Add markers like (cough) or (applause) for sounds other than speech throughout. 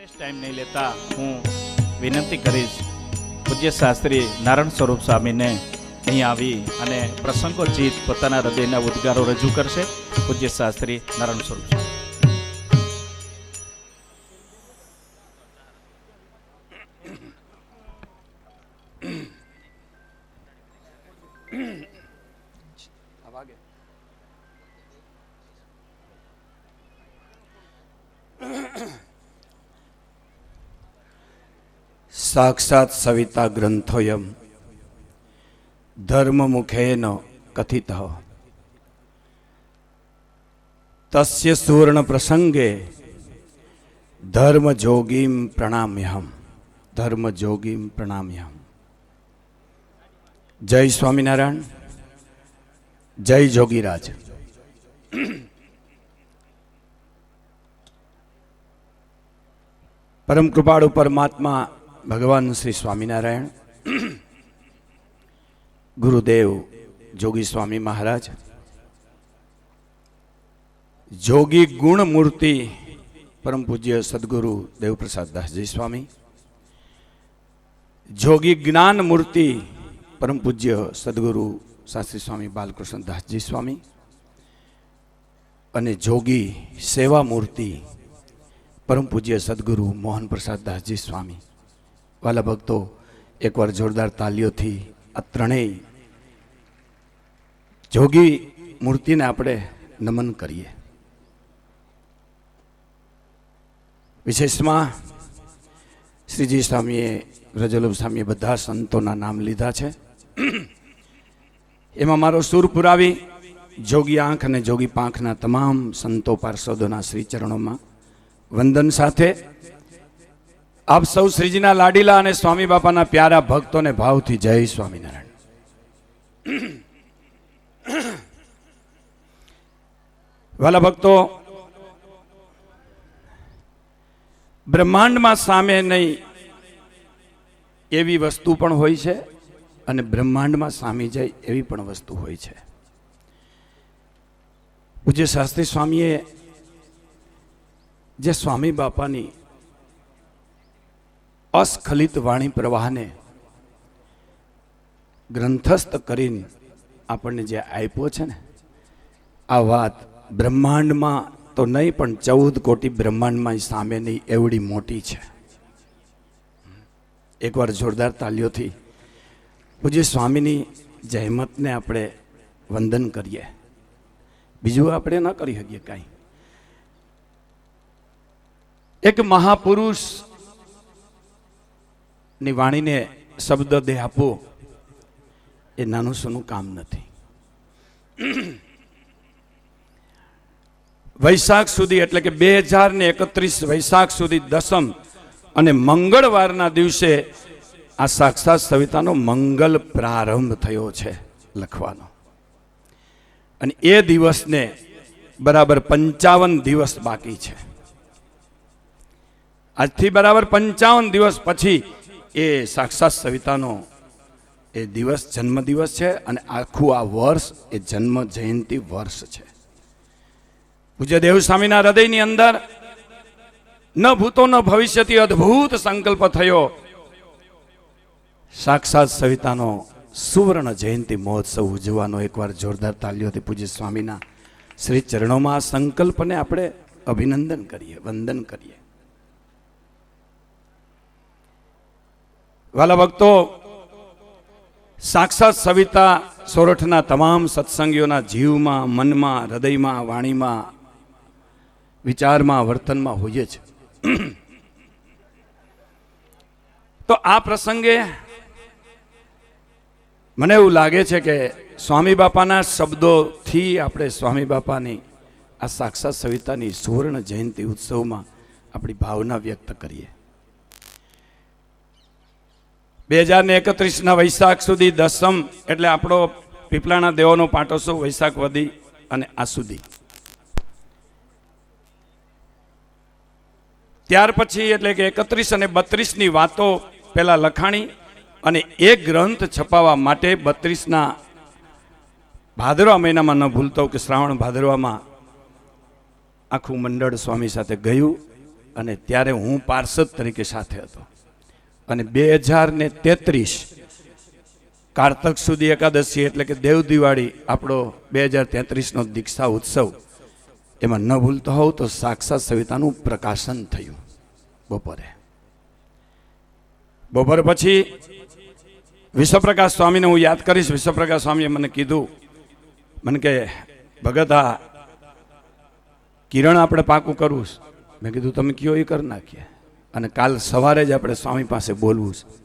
વિશેષ ટાઈમ નહીં લેતા હું વિનંતી કરીશ. પૂજ્ય શાસ્ત્રી નારાયણ સ્વરૂપ સ્વામીને અહીં આવી અને પ્રસંગોચિત પોતાના હૃદયના ઉદ્ગારો રજૂ કરશે. પૂજ્ય શાસ્ત્રી નારાયણ સ્વરૂપ સ્વામી. સાક્ષાત સવિતા ગ્રંથોયમ ધર્મમુખેન કથિત તસ્ય સુવર્ણ પ્રસંગે ધર્મજોગીમ પ્રણામ્યહમ ધર્મજોગીમ પ્રણામ્યહમ જય સ્વામિનારાયણ જય જોગીરાજ પરમ કૃપાળુ પરમાત્મા ભગવાન શ્રી સ્વામિનારાયણ, ગુરુદેવ જોગી સ્વામી મહારાજ, જોગી ગુણ મૂર્તિ પરમ પૂજ્ય સદગુરુ દેવપ્રસાદ દાસજી સ્વામી, જોગી જ્ઞાન મૂર્તિ પરમ પૂજ્ય સદગુરુ શાસ્ત્રી સ્વામી બાલકૃષ્ણ દાસજી સ્વામી અને જોગી સેવા મૂર્તિ પરમ પૂજ્ય સદગુરુ મોહન પ્રસાદ દાસજી સ્વામી. વાલા ભક્તો, એકવાર જોરદાર તાલીઓથી આ ત્રણેય જોગી મૂર્તિને આપણે નમન કરીએ. વિશેષમાં શ્રીજી સ્વામીએ, રજલભ સ્વામીએ બધા સંતોના નામ લીધા છે. એમાં મારો સુર પુરાવી જોગી આંખ અને જોગી પાંખના તમામ સંતો પાર્ષદોના શ્રી ચરણોમાં વંદન સાથે આપ સૌ શ્રીજીના લાડીલા અને સ્વામી બાપાના પ્યારા ભક્તોને ભાવથી જય સ્વામિનારાયણ. વાલા ભક્તો, બ્રહ્માંડમાં સામે નહીં એવી વસ્તુ પણ હોય છે અને બ્રહ્માંડમાં સામી જાય એવી પણ વસ્તુ હોય છે. પૂજ્ય શાસ્ત્રી સ્વામીએ જે સ્વામી બાપાની અસ્ખલિત વાણી પ્રવાહને ગ્રંથસ્થ કરીને આપણને જે આપ્યો છે ને, આ વાત બ્રહ્માંડમાં તો નહીં, પણ ચૌદ કોટી બ્રહ્માંડમાં સામે નહીં એવડી મોટી છે. એકવાર જોરદાર તાલીઓથી પૂજ્ય સ્વામીની જહેમતને આપણે વંદન કરીએ. બીજું આપણે ન કરી શકીએ કાંઈ. એક મહાપુરુષ ની વાણીને શબ્દ દેહ આપવો એ નાનું સોનું કામ નથી. વૈશાખ સુધી એટલે કે બે હજાર ને એકત્રીસ વૈશાખ સુધી દસમ અને મંગળવારના દિવસે આ સાક્ષાત સવિતાનો મંગલ પ્રારંભ થયો છે લખવાનો. અને એ દિવસને બરાબર પંચાવન દિવસ બાકી છે. આજથી બરાબર પંચાવન દિવસ પછી એ સાક્ષાત સવિતાનો એ દિવસ જન્મદિવસ છે અને આખું આ વર્ષ એ જન્મ જયંતિ વર્ષ છે. પૂજ્ય દેવ સ્વામીના હૃદયની અંદર ન ભૂતો ન ભવિષ્યથી અદ્ભુત સંકલ્પ થયો. સાક્ષાત સવિતાનો સુવર્ણ જયંતિ મહોત્સવ ઉજવવાનો એકવાર જોરદાર તાલીઓથી પૂજ્ય સ્વામીના. શ્રી ચરણોમાં આ સંકલ્પને આપણે અભિનંદન કરીએ, વંદન કરીએ. વાલા ભક્તો, સાક્ષાત સવિતા સોરઠના તમામ સત્સંગીઓના જીવમાં, મનમાં, હૃદયમાં, વાણીમાં, વિચારમાં, વર્તનમાં હોઈએ છે. તો આ પ્રસંગે મને એવું લાગે છે કે સ્વામી બાપાના શબ્દોથી આપણે સ્વામી બાપાની, આ સાક્ષાત સવિતાની સુવર્ણ જયંતિ ઉત્સવમાં આપણી ભાવના વ્યક્ત કરીએ. બે હજાર ને એકત્રીસના વૈશાખ સુધી દસમ, એટલે આપણો પીપળાના દેવોનો પાટોસો વૈશાખ વધી અને આ સુધી. ત્યાર પછી એટલે કે એકત્રીસ અને બત્રીસની વાતો પહેલા લખાણી અને એ ગ્રંથ છપાવવા માટે બત્રીસના ભાદરવા મહિનામાં ન ભૂલતો કે શ્રાવણ ભાદરવામાં આખું મંડળ સ્વામી સાથે ગયું અને ત્યારે હું પાર્ષદ તરીકે સાથે હતો. અને બે હજાર ને તેત્રીસ કારતક સુધી એકાદશી એટલે કે દેવ દિવાળી આપણો બે હજાર તેત્રીસનો દીક્ષા ઉત્સવ. એમાં ન ભૂલતો હોઉં તો સાક્ષાત સવિતાનું પ્રકાશન થયું બપોરે. બપોર પછી વિશ્વપ્રકાશ સ્વામીને હું યાદ કરીશ. વિશ્વપ્રકાશ સ્વામીએ મને કીધું, મને કે, ભગત, આ કિરણ આપણે પાકું કરવું મેં કીધું, તમે કયો એ કરી નાખીએ? અને કાલ સવારે જ આપણે સ્વામી પાસે બોલવું છે.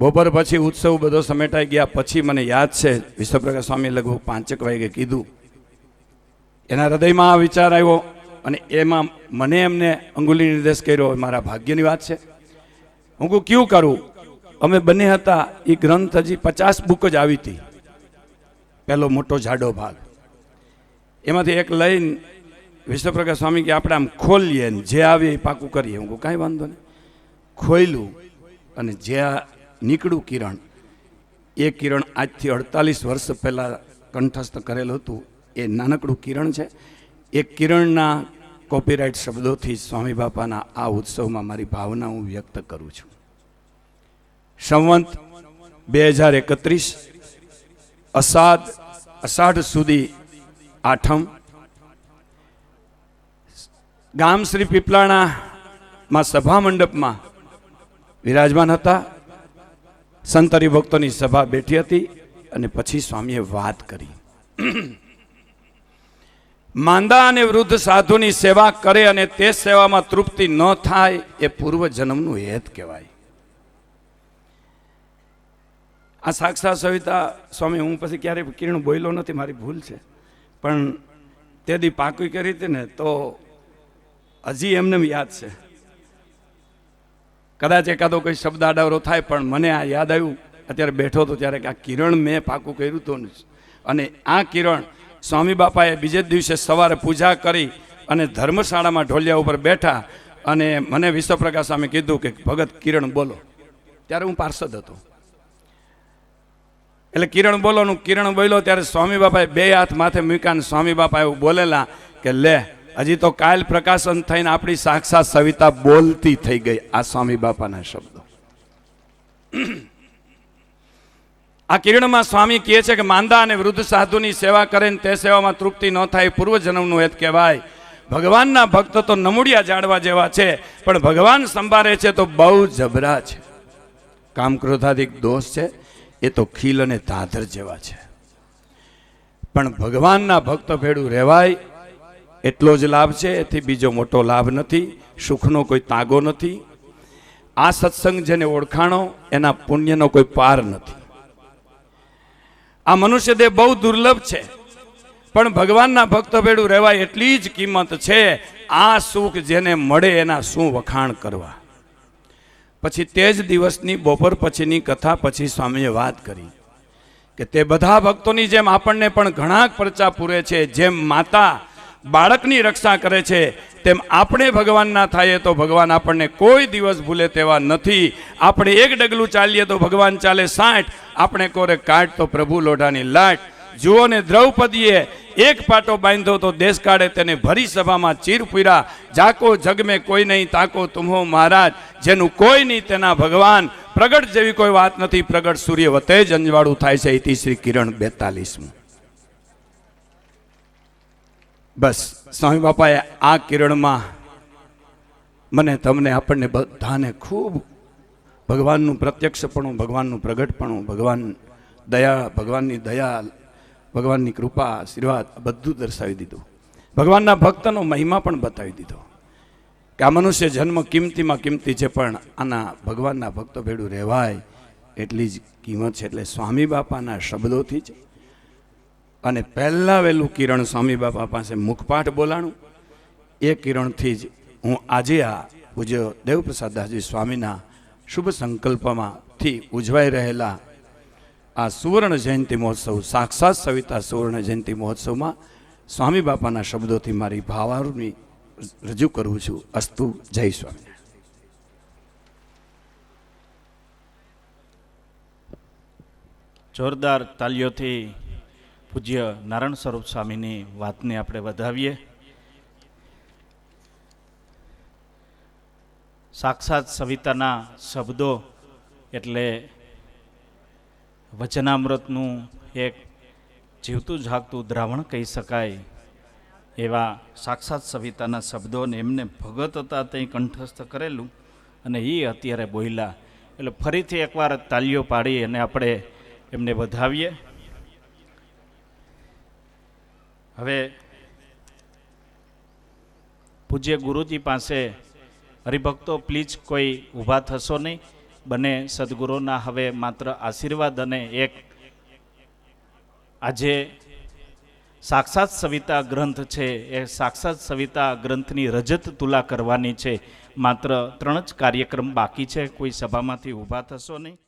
બપોર પછી ઉત્સવ બધો સમેટાઈ ગયા. પછી મને યાદ છે, વિશ્વપ્રકાશ સ્વામી લગભગ પાંચેક વાગે કીધું. એના હૃદયમાં આ વિચાર આવ્યો અને એમાં મને એમને અંગુલી નિર્દેશ કર્યો મારા ભાગ્યની વાત છે. હું કહું, ક્યું કરું? અમે બંને હતા, એ ગ્રંથ હજી પચાસ બુક જ આવી હતી. પહેલો મોટો જાડો ભાગ. એમાંથી એક લઈને વિશ્વપ્રકાશ સ્વામી કે આપણે આમ ખોલીએ ને જે આવે એ પાકું કરીએ. હું કાંઈ વાંધો નહીં. ખોયલું અને જે આ નીકળ્યું કિરણ, એ કિરણ આજથી અડતાલીસ વર્ષ પહેલાં કંઠસ્થ કરેલું હતું. એ નાનકડું કિરણ છે. એ કિરણના કોપીરાઇટ શબ્દોથી સ્વામી બાપાના આ ઉત્સવમાં મારી ભાવના હું વ્યક્ત કરું છું. સંવંત બે હજાર એકત્રીસ અષાઢ અષાઢ સુધી આઠમ ગામ શ્રી પીપલાણામાં સભા મંડપમાં વિરાજમાન હતા. સંત હરિભક્તોની સભા બેઠી હતી અને પછી સ્વામીએ વાત કરી. (clears throat) માંદા અને વૃદ્ધ સાધુની સેવા કરે અને તે સેવામાં તૃપ્તિ ન થાય એ પૂર્વજન્મનું હેત કહેવાય. આ સાક્ષાત સવિતા સ્વામી, હું પછી ક્યારેય કિરણ બોલ્યો નથી, મારી ભૂલ છે. પણ તે દી પાકી કરી હતી ને તો હજી એમને યાદ છે. કદાચ એકાદો કોઈ શબ્દ આડાવરો થાય, પણ મને આ યાદ આવ્યું. અત્યારે બેઠો હતો ત્યારે આ કિરણ મેં પાકું કર્યું હતું. અને આ કિરણ સ્વામી બાપાએ બીજે જ દિવસે સવારે પૂજા કરી અને ધર્મશાળામાં ઢોલિયા ઉપર બેઠા અને મને વિશ્વપ્રકાશ સ્વામી કીધું કે, ભગત, કિરણ બોલો. ત્યારે હું પાર્ષદ હતો. એટલે કિરણ બોલોનું કિરણ બોલ્યો ત્યારે સ્વામી બાપાએ બે હાથ માથે મૂક્યા અને સ્વામી બાપા એવું બોલેલા કે, લે હજી તો કાલ પ્રકાશન થઈને આપણી સાક્ષાત સવિતા બોલતી થઈ ગઈ, આ સ્વામી બાપાના શબ્દો. આ કિરણમાં સ્વામી કહે છે કે માંદા અને વૃદ્ધ સાધુની સેવા કરે ને તે સેવામાં તૃપ્તિ ન થાય, પૂર્વજન્મનું હેત કહેવાય. ભગવાનના ભક્ત તો નમૂડિયા જાડવા જેવા છે, પણ ભગવાન સંભાળે છે તો બહુ જબરા છે. કામ ક્રોધાધિક દોષ છે, એ તો ખીલ અને ધાધર જેવા છે. પણ ભગવાનના ભક્ત ભેડું રહેવાય એટલો જ લાભ છે, એથી બીજો મોટો લાભ નથી, સુખનો કોઈ તાગો નથી. આ સત્સંગ જેને ઓળખાણો, એના પુણ્યનો કોઈ પાર નથી. આ મનુષ્ય દેહ બહુ દુર્લભ છે, પણ ભગવાનના ભક્ત ભેડું રહેવાય એટલી જ કિંમત છે, આ સુખ જેને મળે એના શું વખાણ કરવા. પછી તે જ દિવસની બપોર પછીની કથા, પછી સ્વામીએ વાત કરી કે તે બધા ભક્તોની જેમ આપણને પણ ઘણા પરચા પૂરે છે, જેમ માતા બાળકની રક્ષા કરે છે, તેમ આપણે ભગવાનના થાય તો ભગવાન આપણને કોઈ દિવસ ભૂલે તેવા નથી. આપણે એક ડગલું ચાલીએ તો ભગવાન ચાલે સાઠ, આપણે કોરે કાઢ તો પ્રભુ લોઢાની લાટ. જુઓ ને દ્રૌપદીએ એક પાટો બાંધ્યો તો દેશ કાઢે તેને ભરી સભામાં ચીર પૂર્યા. જાકો જગમે કોઈ નહીં, તાકો તુમ્હો મહારાજ. જેનું કોઈ નહીં તેના ભગવાન. પ્રગટ જેવી કોઈ વાત નથી, પ્રગટ સૂર્ય વતે જ અંજવાળું થાય છે ઇતિ શ્રી કિરણ બેતાલીસમું. બસ, સ્વામી બાપાએ આ કિરણમાં મને તમને આપણને બધાને ખૂબ ભગવાનનું પ્રત્યક્ષપણું, ભગવાનનું પ્રગટપણું, ભગવાન દયા, ભગવાનની દયા, ભગવાનની કૃપા, આશીર્વાદ બધું દર્શાવી દીધું. ભગવાનના ભક્તનો મહિમા પણ બતાવી દીધો. કે આ મનુષ્ય જન્મ કિંમતીમાં કિંમતી છે, પણ આના ભગવાનના ભક્તો ભેડું રહેવાય એટલી જ કિંમત છે. એટલે સ્વામી બાપાના શબ્દોથી જ અને પહેલાં વહેલું કિરણ સ્વામી બાપા પાસે મુખપાઠ બોલાણું. એ કિરણથી જ હું આજે આ પૂજ્ય દેવપ્રસાદદાસજી સ્વામીના શુભ સંકલ્પમાંથી ઉજવાઈ રહેલા આ સુવર્ણ જયંતિ મહોત્સવ, સાક્ષાત સવિતા સુવર્ણ જયંતિ મહોત્સવમાં સ્વામી બાપાના શબ્દોથી મારી ભાવારૂની રજૂ કરું છું. અસ્તુ, જય સ્વામી જોરદાર તાલીઓથી પૂજ્ય નારાયણ સ્વરૂપ સ્વામીની વાતને આપણે વધાવીએ. સાક્ષાત સવિતાના શબ્દો એટલે વચનામૃતનું એક જીવતું જાગતું દ્રાવણ કહી શકાય એવા સાક્ષાત સવિતાના શબ્દોને એમને ભગત હતા તે કંઠસ્થ કરેલું અને એ અત્યારે બોયલા એટલે ફરીથી એકવાર તાલીઓ પાડી અને આપણે એમને વધાવીએ. હવે પૂજ્ય ગુરુજી પાસે હરિભક્તો પ્લીઝ કોઈ ઊભા થશો નહીં. બને સદગુરુના હવે માત્ર આશીર્વાદ અને એક આજે સાક્ષાત સવિતા ગ્રંથ છે. એ સાક્ષાત સવિતા ગ્રંથની રજત તુલા કરવાની છે. માત્ર ત્રણ જ કાર્યક્રમ બાકી છે. કોઈ સભામાંથી ઊભા થશો નહીં.